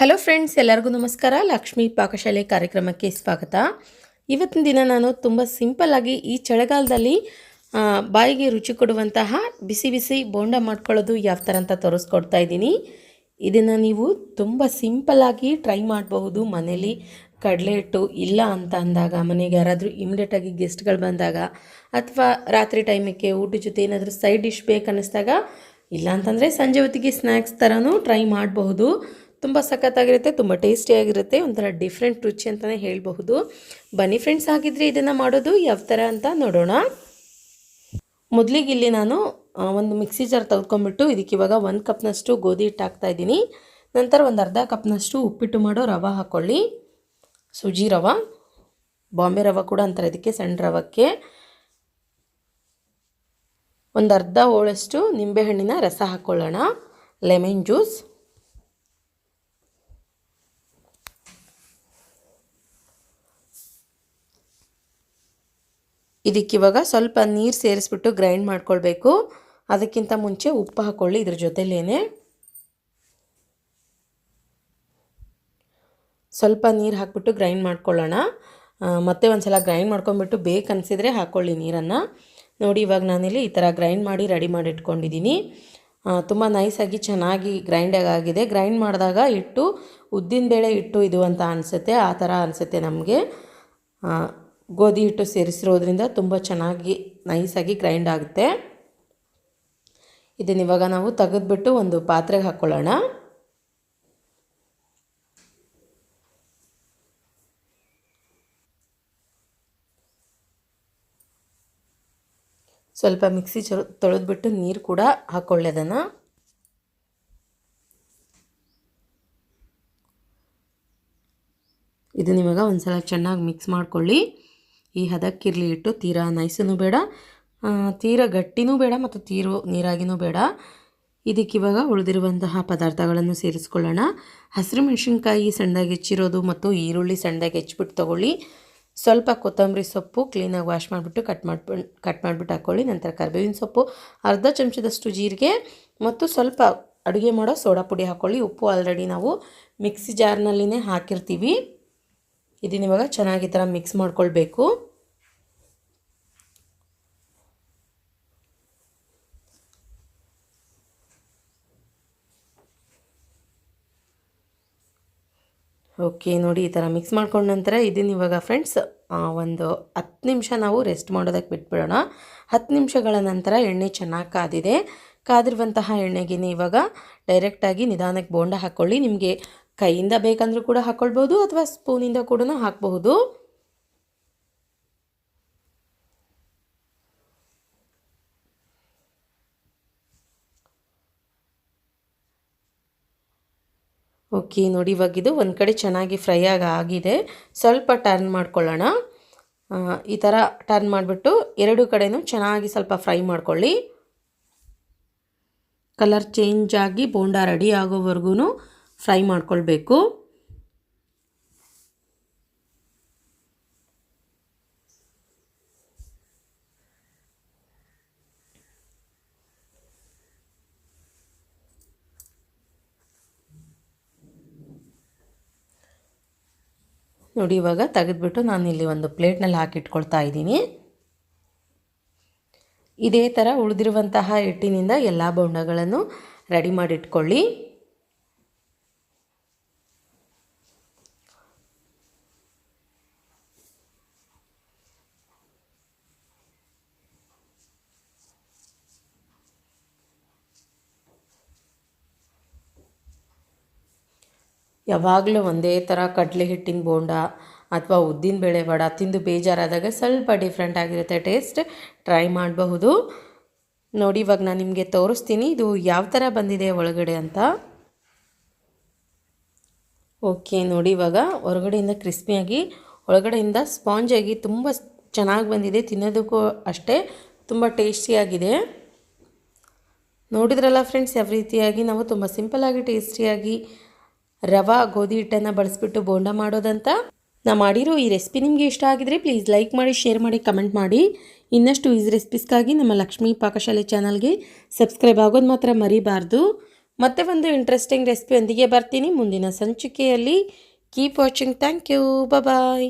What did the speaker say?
Hello friends ಎಲ್ಲರಿಗೂ ನಮಸ್ಕಾರ. ಲಕ್ಷ್ಮಿ ಪಾಕಶಾಲೆ ಕಾರ್ಯಕ್ರಮಕ್ಕೆ ಸ್ವಾಗತ. ಇವತ್ತಿನ ದಿನ ನಾನು ತುಂಬ ಸಿಂಪಲ್ಲಾಗಿ ಈ ಚಳಿಗಾಲದಲ್ಲಿ ಬಾಯಿಗೆ ರುಚಿ ಕೊಡುವಂತಹ ಬಿಸಿ ಬಿಸಿ ಬೋಂಡ ಮಾಡ್ಕೊಳ್ಳೋದು ಯಾವ ಥರ ಅಂತ ತೋರಿಸ್ಕೊಡ್ತಾ ಇದ್ದೀನಿ. ಇದನ್ನು ನೀವು ತುಂಬ ಸಿಂಪಲ್ಲಾಗಿ ಟ್ರೈ ಮಾಡಬಹುದು. ಮನೇಲಿ ಕಡಲೆ ಹಿಟ್ಟು ಇಲ್ಲ ಅಂತ ಅಂದಾಗ, ಮನೆಗೆ ಯಾರಾದರೂ ಇಮಿಡಿಯೇಟಾಗಿ ಗೆಸ್ಟ್ಗಳು ಬಂದಾಗ, ಅಥವಾ ರಾತ್ರಿ ಟೈಮಕ್ಕೆ ಊಟದ ಜೊತೆ ಏನಾದರೂ ಸೈಡ್ ಡಿಶ್ ಬೇಕು ಅನ್ನಿಸ್ದಾಗ ಇಲ್ಲ ಅಂತಂದರೆ ಸಂಜೆ ಹೊತ್ತಿಗೆ ಸ್ನ್ಯಾಕ್ಸ್ ಥರನೂ ಟ್ರೈ ಮಾಡಬಹುದು. ತುಂಬ ಸಖತ್ತಾಗಿರುತ್ತೆ, ತುಂಬ ಟೇಸ್ಟಿಯಾಗಿರುತ್ತೆ, ಒಂಥರ ಡಿಫ್ರೆಂಟ್ ರುಚಿ ಅಂತಲೇ ಹೇಳಬಹುದು. ಬನ್ನಿ ಫ್ರೆಂಡ್ಸ್ ಆಗಿದ್ರೆ ಇದನ್ನು ಮಾಡೋದು ಯಾವ ಥರ ಅಂತ ನೋಡೋಣ. ಮೊದಲಿಗೆ ಇಲ್ಲಿ ನಾನು ಒಂದು ಮಿಕ್ಸಿ ಜಾರ್ ತೆಗೆದುಕೊಂಡ್ಬಿಟ್ಟು ಇದಕ್ಕೆ ಇವಾಗ ಒಂದು ಕಪ್ನಷ್ಟು ಗೋಧಿ ಹಿಟ್ಟು ಹಾಕ್ತಾ ಇದ್ದೀನಿ. ನಂತರ ಒಂದು ಅರ್ಧ ಕಪ್ನಷ್ಟು ಉಪ್ಪಿಟ್ಟು ಮಾಡೋ ರವೆ ಹಾಕ್ಕೊಳ್ಳಿ ಸುಜಿ ರವೆ, ಬಾಂಬೆ ರವೆ ಕೂಡ ಅಂತಾರೆ ಇದಕ್ಕೆ, ಸಣ್ಣ ರವಕ್ಕೆ. ಒಂದು ಅರ್ಧ ಹೋಳಷ್ಟು ನಿಂಬೆಹಣ್ಣಿನ ರಸ ಹಾಕ್ಕೊಳ್ಳೋಣ ಲೆಮನ್ ಜ್ಯೂಸ್. ಇದಕ್ಕಿವಾಗ ಸ್ವಲ್ಪ ನೀರು ಸೇರಿಸ್ಬಿಟ್ಟು ಗ್ರೈಂಡ್ ಮಾಡ್ಕೊಳ್ಬೇಕು. ಅದಕ್ಕಿಂತ ಮುಂಚೆ ಉಪ್ಪು ಹಾಕ್ಕೊಳ್ಳಿ ಇದ್ರ ಜೊತೆಲೇ ಸ್ವಲ್ಪ ನೀರು ಹಾಕ್ಬಿಟ್ಟು ಗ್ರೈಂಡ್ ಮಾಡ್ಕೊಳ್ಳೋಣ. ಮತ್ತೆ ಒಂದು ಸಲ ಗ್ರೈಂಡ್ ಮಾಡ್ಕೊಂಡ್ಬಿಟ್ಟು ಬೇಕು ಹಾಕ್ಕೊಳ್ಳಿ ನೀರನ್ನು. ನೋಡಿ, ಇವಾಗ ನಾನಿಲ್ಲಿ ಈ ಥರ ಗ್ರೈಂಡ್ ಮಾಡಿ ರೆಡಿ ಮಾಡಿ ಇಟ್ಕೊಂಡಿದ್ದೀನಿ ತುಂಬ ನೈಸಾಗಿ ಚೆನ್ನಾಗಿ ಗ್ರೈಂಡಾಗಿ ಆಗಿದೆ ಗ್ರೈಂಡ್ ಮಾಡಿದಾಗ ಹಿಟ್ಟು, ಉದ್ದಿನಬೇಳೆ ಹಿಟ್ಟು ಇದು ಅಂತ ಅನಿಸುತ್ತೆ. ಆ ಥರ ಅನಿಸುತ್ತೆ ನಮಗೆ. ಗೋಧಿ ಹಿಟ್ಟು ಸೇರಿಸಿರೋದ್ರಿಂದ ತುಂಬ ಚೆನ್ನಾಗಿ ನೈಸಾಗಿ ಗ್ರೈಂಡ್ ಆಗುತ್ತೆ. ಇದನ್ನು ಇವಾಗ ನಾವು ತೆಗೆದುಬಿಟ್ಟು ಒಂದು ಪಾತ್ರೆಗೆ ಹಾಕ್ಕೊಳ್ಳೋಣ ಸ್ವಲ್ಪ ಮಿಕ್ಸಿ ಚೊ, ತೊಳೆದ್ಬಿಟ್ಟು ನೀರು ಕೂಡ ಹಾಕ್ಕೊಳ್ಳಿ ಇದನ್ನಿವಾಗ ಒಂದು ಸಲ ಚೆನ್ನಾಗಿ ಮಿಕ್ಸ್ ಮಾಡ್ಕೊಳ್ಳಿ. ಈ ಹದಕ್ಕಿರಲಿ ಇಟ್ಟು ತೀರಾ ನೈಸೂ ಬೇಡ ತೀರ ಗಟ್ಟಿನೂ ಬೇಡ ಮತ್ತು ತೀರು ನೀರಾಗಿನೂ ಬೇಡ. ಇದಕ್ಕಿವಾಗ ಉಳಿದಿರುವಂತಹ ಪದಾರ್ಥಗಳನ್ನು ಸೇರಿಸ್ಕೊಳ್ಳೋಣ. ಹಸಿರು ಮೆಣಸಿನ್ಕಾಯಿ ಸಣ್ಣದಾಗಿ ಹೆಚ್ಚಿರೋದು ಮತ್ತು ಈರುಳ್ಳಿ ಸಣ್ಣದಾಗಿ ಹೆಚ್ಚಿಬಿಟ್ಟು ತೊಗೊಳ್ಳಿ. ಸ್ವಲ್ಪ ಕೊತ್ತಂಬರಿ ಸೊಪ್ಪು ಕ್ಲೀನಾಗಿ ವಾಶ್ ಮಾಡಿಬಿಟ್ಟು ಕಟ್ ಮಾಡಿಬಿಟ್ಟು ಕಟ್ ಮಾಡಿಬಿಟ್ಟು ಹಾಕ್ಕೊಳ್ಳಿ ನಂತರ ಕರಿಬೇವಿನ ಸೊಪ್ಪು, ಅರ್ಧ ಚಮಚದಷ್ಟು ಜೀರಿಗೆ ಮತ್ತು ಸ್ವಲ್ಪ ಅಡುಗೆ ಮಾಡೋ ಸೋಡಾ ಪುಡಿ ಹಾಕ್ಕೊಳ್ಳಿ ಉಪ್ಪು ಆಲ್ರೆಡಿ ನಾವು ಮಿಕ್ಸಿ ಜಾರ್ನಲ್ಲಿನೇ ಹಾಕಿರ್ತೀವಿ. ಇದನ್ನ ಇವಾಗ ಚೆನ್ನಾಗಿ ಥರ ಮಿಕ್ಸ್ ಮಾಡ್ಕೊಳ್ಬೇಕು. ಓಕೆ, ನೋಡಿ ಈ ಥರ ಮಿಕ್ಸ್ ಮಾಡ್ಕೊಂಡ ನಂತರ ಇದನ್ನ ಇವಾಗ ಫ್ರೆಂಡ್ಸ್ ಒಂದು ಹತ್ತು ನಿಮಿಷ ನಾವು ರೆಸ್ಟ್ ಮಾಡೋದಕ್ಕೆ ಬಿಟ್ಬಿಡೋಣ. ಹತ್ತು ನಿಮಿಷಗಳ ನಂತರ ಎಣ್ಣೆ ಚೆನ್ನಾಗಿ ಕಾದಿದೆ. ಕಾದಿರುವಂತಹ ಎಣ್ಣೆಗೆ ಇವಾಗ ಡೈರೆಕ್ಟಾಗಿ ನಿಧಾನಕ್ಕೆ ಬೋಂಡ ಹಾಕ್ಕೊಳ್ಳಿ ನಿಮಗೆ ಕೈಯಿಂದ ಬೇಕಂದ್ರೂ ಕೂಡ ಹಾಕ್ಕೊಳ್ಬೋದು ಅಥವಾ ಸ್ಪೂನಿಂದ ಕೂಡ ಹಾಕಬಹುದು. ಓಕೆ, ನೋಡಿ ಇವಾಗ ಇದು ಒಂದು ಕಡೆ ಚೆನ್ನಾಗಿ ಫ್ರೈ ಆಗಿ ಆಗಿದೆ. ಸ್ವಲ್ಪ ಟರ್ನ್ ಮಾಡ್ಕೊಳ್ಳೋಣ. ಈ ಥರ ಟರ್ನ್ ಮಾಡಿಬಿಟ್ಟು ಎರಡು ಕಡೆನೂ ಚೆನ್ನಾಗಿ ಸ್ವಲ್ಪ ಫ್ರೈ ಮಾಡ್ಕೊಳ್ಳಿ. ಕಲರ್ ಚೇಂಜ್ ಆಗಿ ಬೋಂಡ ರೆಡಿ ಆಗೋವರೆಗೂ ಫ್ರೈ ಮಾಡ್ಕೊಳ್ಬೇಕು. ನೋಡಿ, ಇವಾಗ ತೆಗೆದುಬಿಟ್ಟು ನಾನು ಇಲ್ಲಿ ಒಂದು ಪ್ಲೇಟ್ನಲ್ಲಿ ಹಾಕಿಟ್ಕೊಳ್ತಾ ಇದ್ದೀನಿ. ಇದೇ ಥರ ಉಳಿದಿರುವಂತಹ ಹಿಟ್ಟಿನಿಂದ ಎಲ್ಲ ಬೋಂಡಗಳನ್ನು ರೆಡಿ ಮಾಡಿಟ್ಕೊಳ್ಳಿ. ಯಾವಾಗಲೂ ಒಂದೇ ಥರ ಕಡಲೆ ಹಿಟ್ಟಿನ ಬೋಂಡ ಅಥವಾ ಉದ್ದಿನ ಬೇಳೆ ವಡ ತಿಂದು ಬೇಜಾರಾದಾಗ ಸ್ವಲ್ಪ ಡಿಫ್ರೆಂಟ್ ಆಗಿರುತ್ತೆ ಟೇಸ್ಟ್ ಟ್ರೈ ಮಾಡಬಹುದು. ನೋಡಿ, ಇವಾಗ ನಾನು ನಿಮಗೆ ತೋರಿಸ್ತೀನಿ ಇದು ಯಾವ ಥರ ಬಂದಿದೆ ಒಳಗಡೆ ಅಂತ. ಓಕೆ ನೋಡಿ, ಇವಾಗ ಹೊರಗಡೆಯಿಂದ ಕ್ರಿಸ್ಪಿಯಾಗಿ ಒಳಗಡೆಯಿಂದ ಸ್ಪಾಂಜಾಗಿ ತುಂಬ ಚೆನ್ನಾಗಿ ಬಂದಿದೆ, ತಿನ್ನೋದಕ್ಕೂ ಅಷ್ಟೇ ತುಂಬ ಟೇಸ್ಟಿಯಾಗಿದೆ ನೋಡಿದ್ರಲ್ಲ ಫ್ರೆಂಡ್ಸ್ ಯಾವ ರೀತಿಯಾಗಿ ನಾವು ತುಂಬ ಸಿಂಪಲ್ಲಾಗಿ ಟೇಸ್ಟಿಯಾಗಿ ರವಾ ಗೋಧಿ ಹಿಟ್ಟನ್ನು ಬಳಸ್ಬಿಟ್ಟು ಬೋಂಡ ಮಾಡೋದಂತ? ನಾ ಮಾಡಿರೋ ಈ ರೆಸಿಪಿ ನಿಮಗೆ ಇಷ್ಟ ಆಗಿದ್ರೆ ಪ್ಲೀಸ್ ಲೈಕ್ ಮಾಡಿ ಶೇರ್ ಮಾಡಿ ಕಮೆಂಟ್ ಮಾಡಿ. ಇನ್ನಷ್ಟು ಈಸಿ ರೆಸಿಪೀಸ್ಗಾಗಿ ನಮ್ಮ ಲಕ್ಷ್ಮೀ ಪಾಕಶಾಲೆ ಚಾನಲ್ಗೆ ಸಬ್ಸ್ಕ್ರೈಬ್ ಆಗೋದು ಮಾತ್ರ ಮರಿಬಾರ್ದು. ಮತ್ತೆ ಒಂದು ಇಂಟ್ರೆಸ್ಟಿಂಗ್ ರೆಸಿಪಿಯೊಂದಿಗೆ ಬರ್ತೀನಿ. ಮುಂದಿನ ಸಂಚಿಕೆಯಲ್ಲಿ keep watching thank you bye